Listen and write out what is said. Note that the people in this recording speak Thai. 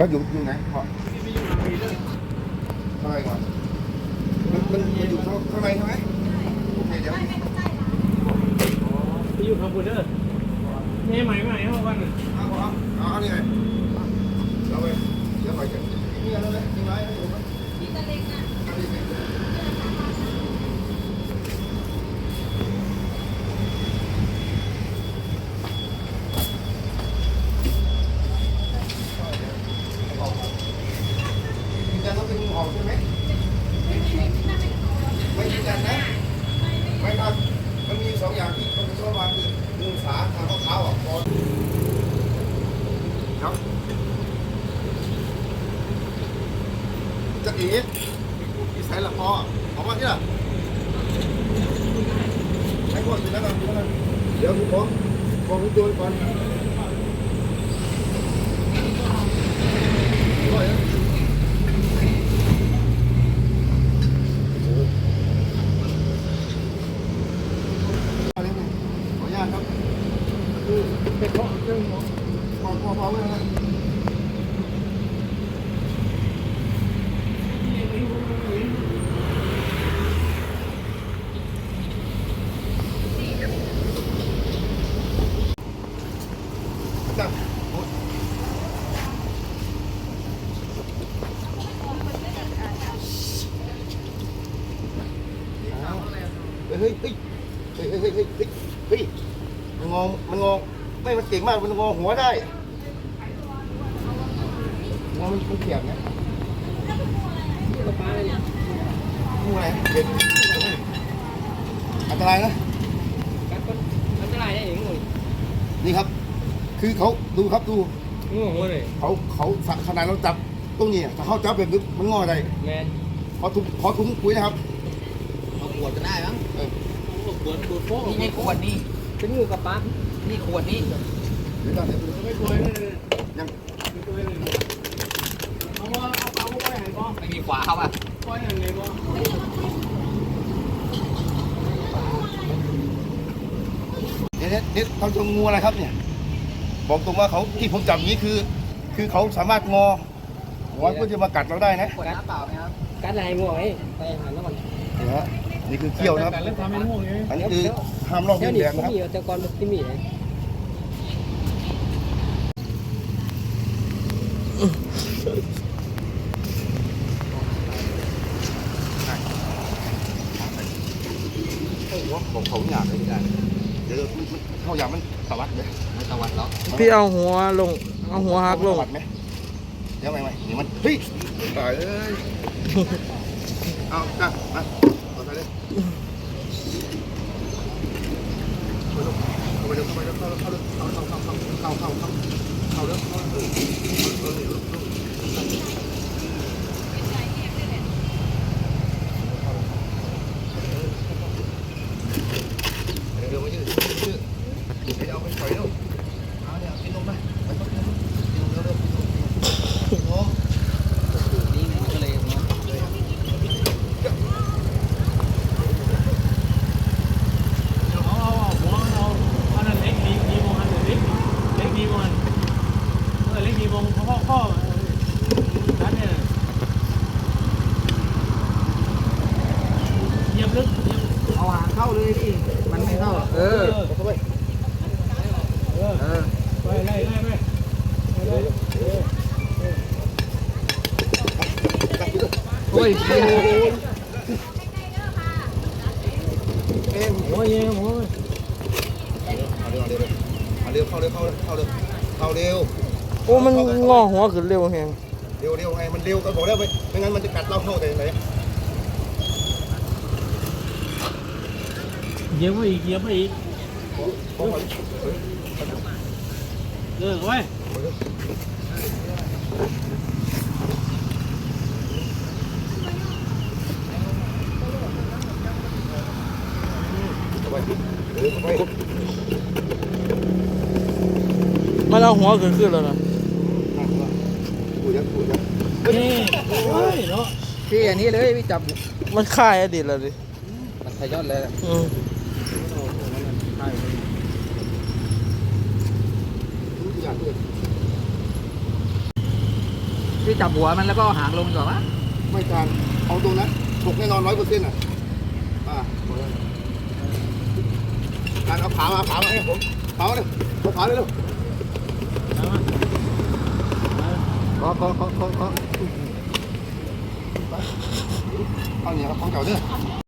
เขาอยู่อยู่ไหนพ่อข้างในก่อนมันมันมันอยู่ข้างข้างในใช่ไหมโอเคเดี๋ยวไปอยู่คอมพิวเตอร์นี่ใหม่ใหม่ห้องวันเอาเอาเอาอันนี้ไงเราไปเดี๋ยวไปจะมีอะไรเลยมีอะไรให้ดู อย่างนี้มีไซส์หลักพอเอาว่าที่ล่ะให้ก่อนสิแล้วกันเดี๋ยวผมของของผมโยนก่อนเป็นเพราะเรื่องของของพอไว้นะ เฮ้ยเฮ้ยเฮ้ยเฮ้ยเฮ้ยมันงอมันงอไม่มันเก่งมากมันงอหัวได้งอมัมันเขียบนะงูอะไรอันตรายนะอันตรายได้ยังงูนี่ครับ คือเขาดูครับดูงูหัเลยเขาเขาขนาดเราจับตรงนี้ถ้าเขาจับแบบนี้มันงอได้แมนขอถุงขอถุงปุ๋ยนะครับ วดก็ได้มั้งเออปวดปวดโป๊ะนี่ไงขวดนี่เป็นงูกระป๋านี่ขวดนี่เดี๋ยวก่อนเดี๋ยวไม่กลัวเลยยังไม่กลัวเลยเอาว่าเอาเอาไปไหนบ้างไม่มีขวาเขาอะไปไหนบ้างเดี๋ยวเดี๋ยวเดี๋ยวเขาจะงูอะไรครับเนี่ยบอกตรงว่าเขาที่ผมจับอย่างนี้คือ คือเขาสามารถงอหัวเพื่อจะมากัดเราได้นะขวดน้ำเปล่าไหมครับกัดอะไรงูไอ้ไปหาแล้วมันนี่ฮะ นี่คือเขี้ยวนะครับกัดแล้วทำเป็นงูไงอันนี้คือห้ามลอกเดี๋เลียวยนี้นแดงเขานะครับ มีแต่ก่อนที่มีเลยหัวของเขาหยาบเลยได้เดี๋ยวมันเข้าหยาบมันตวัดไหมไม่ตะวันแล้วพี่เอาหัวลง เอาหัวหักลง ตวัดไหมเดี๋ยวไม่ไม่นี่มันเฮ้ยตายเอ้ยเอาจ้ะมา เข้าเข้าเข้าเข้าไปเข้าเข้าไปเข้าเข้าเข้าเข้าเข้าเข้าเข้าเข้าเข้าเข้าเข้าเข้าเข้าเข้าเข้าเออเข้าเข้าเดี๋ยวมายืดยืดเดี๋ยวเอาไปปล่อยเร็วเอาเนี่ยกินนมไปไปกินนมกินนมเร็วเร็วกินนม นี่มันก็เลยเนาะ เอาเอาเอาหัวเอาอันนั้นเล็กดีดีมองอันนั้นเล็กเล็กดีมองอันเออเล็กดีมองข้อข้อนัดเนี่ยเยียบลึกเยียบ เอาหางเข้าเลยดิมันไม่เข้าเออเข้าไปเออเออไปไล่ไล่ไปไปเลยจับไปด้วยโอ้ยเอ็มโอ้ยโอ้ยเอาเร็วเอาเร็วเอาเร็วเข้าเร็วเข้าเร็วเข้าเร็วโอ้มันงอหัวขึ้นเร็วแฮงเร็วเร็วไงมันเร็วก็บอกแล้วไปไม่งั้นมันจะกัดเราเข้าแต่ไหน เยียบไปอีกเยียบไปอีกของมันเออไว้เข้าไปเออเข้าหัวขึ้นขึ้นแล้วนะกูยังกูยังนี่โอ้ยเนาะพี่อันนี้เลยพี่จับ มันค่ายอดีตแล้วดิ มันทยอดเลยอืมกูอ พี่จับหัวมันแล้วก็หางลงก่อนวะไม่การเอาตรงนั้นฉกแน่นอนร้อยเปอร์เซ็นต์อะอ่าการเอาขามาขามาให้ผมขาเลยเอาขาเลยเร็วเอามาขอขอขอขอขอเอาเนี่ยของเก่าเด้อ